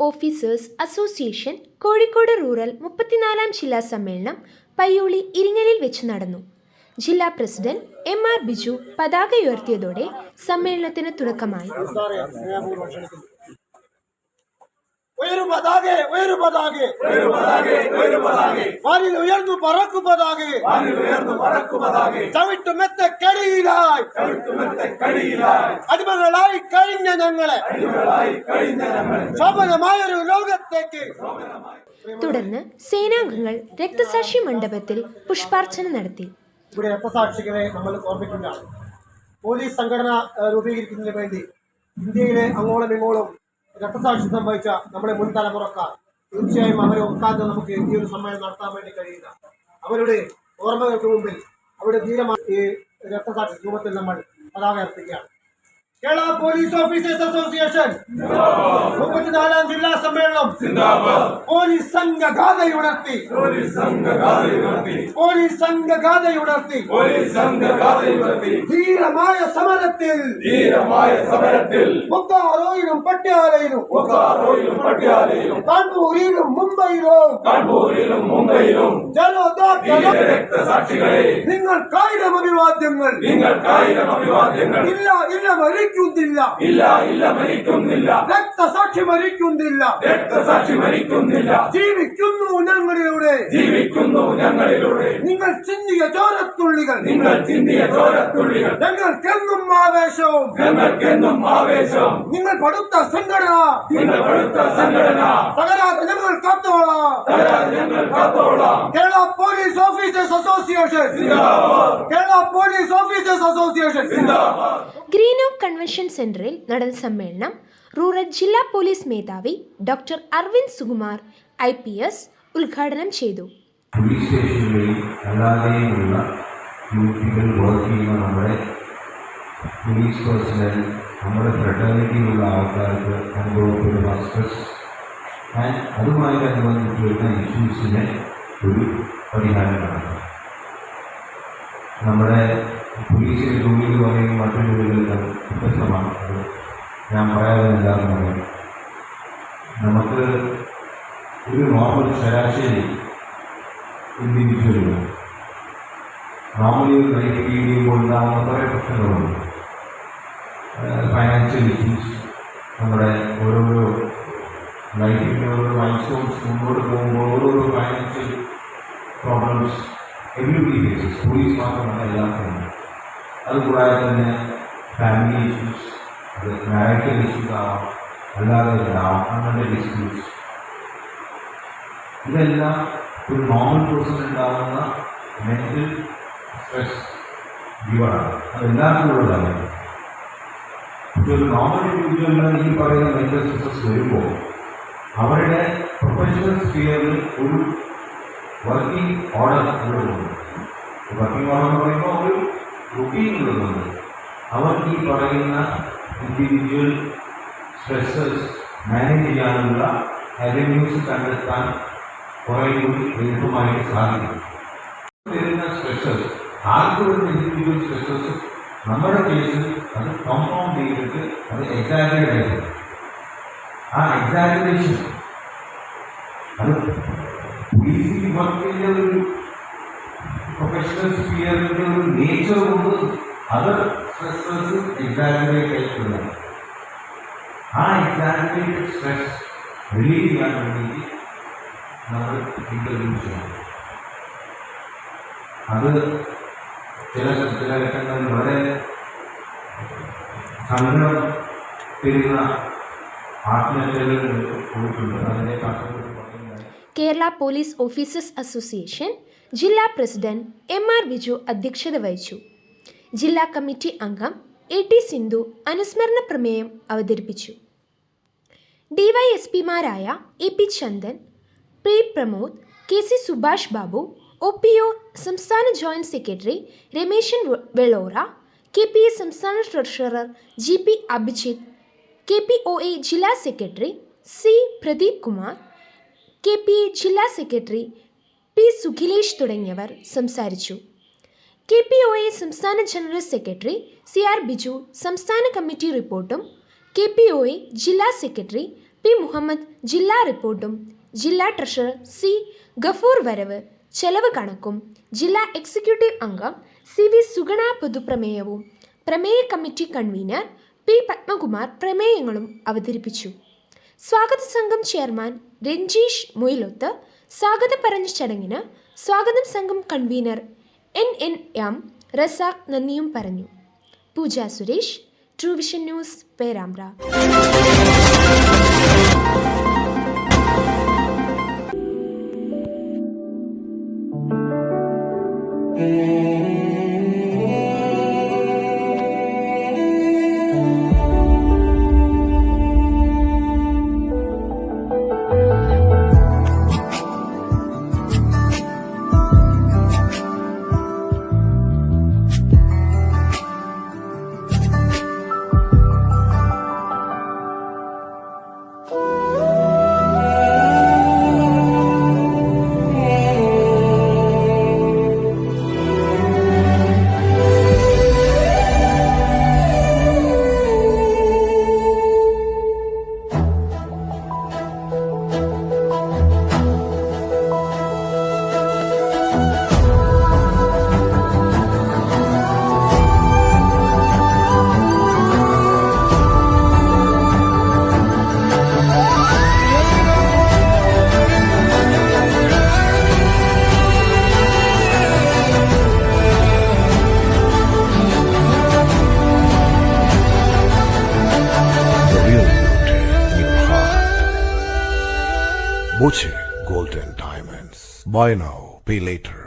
Officers association Kozhikode rural മുപ്പത്തിനാലാം ജില്ലാ സമ്മേളനം പയ്യോളി ഇരിങ്ങലിൽ വെച്ച് നടന്നു. ജില്ലാ പ്രസിഡന്റ് എം ആർ ബിജു പതാക ഉയർത്തിയതോടെ സമ്മേളനത്തിന് തുടക്കമായി. ഉയരു പതാകെ ഉയരു പതാകെ. വാനിൽ ഉയർന്നു പറക്കു പതാകെ. ചവിട്ടു മെത്ത കടിയിലായി. അടിമകളായി കഴിഞ്ഞ ഞങ്ങളെ. ശോഭനമായൊരു ലോകത്തേക്ക്. തുടർന്ന് സേനാംഗങ്ങൾ രക്തസാക്ഷി മണ്ഡപത്തിൽ പുഷ്പാർച്ചന നടത്തി. ഇവിടെ രക്തസാക്ഷികളെ നമ്മൾ ഓർമ്മിക്കുകയാണ് പോലീസ് സംഘടന രൂപീകരിക്കുന്നതിന് വേണ്ടി ഇന്ത്യയിലെ അങ്ങോളം ഇങ്ങോളം രക്തസാക്ഷിത്വം സംഭവിച്ച നമ്മുടെ മുൻ തലമുറക്കാർ. തീർച്ചയായും അവരെ ഒക്കാതെ നമുക്ക് ഈ ഒരു സമ്മേളനം നടത്താൻ വേണ്ടി കഴിയില്ല അവരുടെ ഓർമ്മകൾക്ക് മുമ്പിൽ അവരുടെ ധീരമായി ഈ രക്തസാക്ഷി രൂപത്തിൽ നമ്മൾ പതാക അർപ്പിക്കുകയാണ്. Kerala police officers association. മുപ്പത്തിനാലാം ജില്ലാ സമ്മേളനം പോലീസ് സംഘഗാഥയുണർത്തി പോലീസ് സംഘഗാഥയുണർത്തി ധീരമായ സമരത്തിൽ. ധീരമായ സമരത്തിൽ. മുക്കാറോയിലും പട്യാലയിലും. മുക്കാറോയിലും പട്യാലയിലും. കണ്ണൂരിലും മുംബൈയിലും. കണ്ണൂരിലും മുംബൈയിലും. രക്തസാക്ഷികളെ നിങ്ങൾക്കായിരം അഭിവാദ്യങ്ങൾ. നിങ്ങൾക്കായിരം അഭിവാദ്യങ്ങൾ. ഇല്ല ഇല്ല മരിക്കുന്നില്ല. ഇല്ല ഇല്ല മരിക്കുന്നില്ല. രക്തസാക്ഷി മരിക്കുന്നില്ല. രക്തസാക്ഷി മരിക്കുന്നില്ല. ജീവിക്കുന്നു ഞങ്ങളിലൂടെ ജീവിക്കുന്നു ഞങ്ങളിലൂടെ നിങ്ങൾ ചിന്തിയ ചോരത്തുള്ളികൾ. നിങ്ങൾ ചിന്തിയ ചോരത്തുള്ളികൾ. ഞങ്ങൾക്കെന്നും ആവേശവും. ഞങ്ങൾക്കെന്നും ആവേശവും. നിങ്ങൾ പടുത്ത സംഘടന. നിങ്ങൾ പടുത്ത സംഘടന. തകരാതെ ഞങ്ങൾ കാത്തോളാം. തകരാതെ ഞങ്ങൾ കാത്തോളാം. Kerala police officers association. Kerala police officers association. Greeno convention സെന്ററിൽ നടന്ന സമ്മേളനം റൂറൽ ജില്ലാ പോലീസ് മേധാവി doctor Aravind Sukumar I P S ഉദ്ഘാടനം ചെയ്തു പോലീസ് സ്റ്റേഷനുകളിൽ അല്ലാതെയുമുള്ള ഡ്യൂട്ടികൾ വർക്ക് ചെയ്യുന്ന നമ്മുടെ പോലീസ് പേഴ്സണൽ നമ്മുടെ ഫ്രട്ടേണിറ്റിയിലുള്ള ആൾക്കാർക്ക് അനുഭവപ്പെടുന്ന സ്ട്രെസ് ആൻഡ് അതുമായിട്ടനുബന്ധിച്ച് വരുന്ന ഇഷ്യൂസിന് ഒരു പരിഹാരം കാണുക നമ്മുടെ പോലീസിലെ ജോലി എന്ന് പറയുന്ന മറ്റു ജോലികളെല്ലാം വ്യത്യസ്തമാണ് അത് ഞാൻ പറയാതെ എല്ലാവരും പറയും നമുക്ക് ഒരു നോർമൽ ശരാശരി ഇൻഡിവിജ്വലുകൾ നോർമലി ഒരു ലൈഫ് ലീഡ് ചെയ്യുമ്പോൾ ഉണ്ടാകുന്ന കുറേ പ്രശ്നങ്ങളുണ്ട്. ഫൈനാൻഷ്യൽ ഇഷ്യൂസ് നമ്മുടെ ഓരോരോ ലൈഫിന്റെ ഓരോ മൈൽ സ്റ്റോൺസ് മുന്നോട്ട് പോകുമ്പോൾ ഓരോരോ financial problems everybody faces police മാത്രമല്ല എല്ലാവർക്കും അതുകൂടാതെ തന്നെ ഫാമിലി ഇഷ്യൂസ് ഇഷ്യൂസ് ആവാം. അല്ലാതെ ഉണ്ടാവാം വിശ്വസിച്ചു ഇതെല്ലാം ഒരു നോർമൽ പേഴ്സൺ ഉണ്ടാകുന്ന മെന്റൽ സ്ട്രെസ് ജീവനാണ് അത് എല്ലാവർക്കും ഉള്ളതാണ് ഒരു നോർമൽ ഇൻഡിവിജ്വലിന് ഈ പറയുന്ന മെന്റൽ സ്ട്രെസ്സസ് വരുമ്പോൾ അവരുടെ പ്രൊഫഷണൽ സ്ഫിയറിൽ ഒരു വർക്കിംഗ് ഓർഡർ ഉള്ളതുണ്ട് വർക്കിംഗ് ഓർഡർ എന്ന് പറയുമ്പോൾ ഒരു റുട്ടീൻ ഉള്ളതുണ്ട് അവർക്ക് ഈ പറയുന്ന ഇൻഡിവിജ്വൽ സ്ട്രെസ്സസ് മാനേജ് ചെയ്യാനുള്ള അവന്യൂസ് കണ്ടെത്താൻ കുറേ കൂടി എളുപ്പമായിട്ട് സാധിക്കും. വരുന്ന സ്ട്രെസ്സസ് ആർക്ക് വരുന്ന ഇൻഡിവിജ്വൽ സ്ട്രെസ്സസ് നമ്മുടെ കേസിൽ അത് കോമ്പൗണ്ട് ചെയ്തിട്ട് അത് എക്സാജറേറ്റ് ആയിരുന്നു ആ എക്സാജറേഷൻ അത് പോലീസിൽ വർക്കിന്റെ ഒരു പ്രൊഫഷണൽ സ്പിയറിന്റെ ഒരു നേച്ചർ കൊണ്ട് അത് സ്ട്രെസ്സസ് എക്സാജറേറ്റ് ആയിട്ടുള്ളതാണ് ആ എക്സാജറേറ്റഡ് സ്ട്രെസ് റിലീവ് ചെയ്യാൻ വേണ്ടിയിട്ട് നമ്മൾ ഇന്റർവ്യൂ ചെയ്യണം അത് ചില ചില ഘട്ടങ്ങളിൽ വളരെ സങ്കടം തരുന്ന ആത്മഹത്യകൾ പോയിട്ടുണ്ട് അതിനെ കർഷകർ പറയുന്നത് കേരള പോലീസ് ഓഫീസേഴ്സ് അസോസിയേഷൻ ജില്ലാ പ്രസിഡന്റ് എം ആർ ബിജു അധ്യക്ഷത വഹിച്ചു ജില്ലാ കമ്മിറ്റി അംഗം എ ടി സിന്ധു അനുസ്മരണ പ്രമേയം അവതരിപ്പിച്ചു. ഡിവൈഎസ്പിമാരായ A P Chandan P Pramod K C Subhash Babu O P O സംസ്ഥാന joint secretary Rameshan Velora K P A സംസ്ഥാന treasurer G P Abhijith K P O A ജില്ലാ secretary C Pradeep Kumar K P A ജില്ലാ secretary P Sukhilesh തുടങ്ങിയവർ സംസാരിച്ചു. K P O A സംസ്ഥാന general secretary C R Biju സംസ്ഥാന committee റിപ്പോർട്ടും K P O A ജില്ലാ secretary P Muhammad ജില്ലാ റിപ്പോർട്ടും ജില്ലാ ട്രഷറർ സി ഗഫൂർ വരവ് ചെലവ് കണക്കും ജില്ലാ എക്സിക്യൂട്ടീവ് അംഗം സി വി സുഗണ പൊതുപ്രമേയവും പ്രമേയ കമ്മിറ്റി കൺവീനർ പി പത്മകുമാർ പ്രമേയങ്ങളും അവതരിപ്പിച്ചു. സ്വാഗത സംഘം ചെയർമാൻ രഞ്ജീഷ് മൊയിലൊത്ത് സ്വാഗതം പറഞ്ഞ ചടങ്ങിന് സ്വാഗതം സംഘം convener N N M Razak നന്ദിയും പറഞ്ഞു. Pooja Suresh true vision news Perambra the বুঝে golden diamonds buy now pay later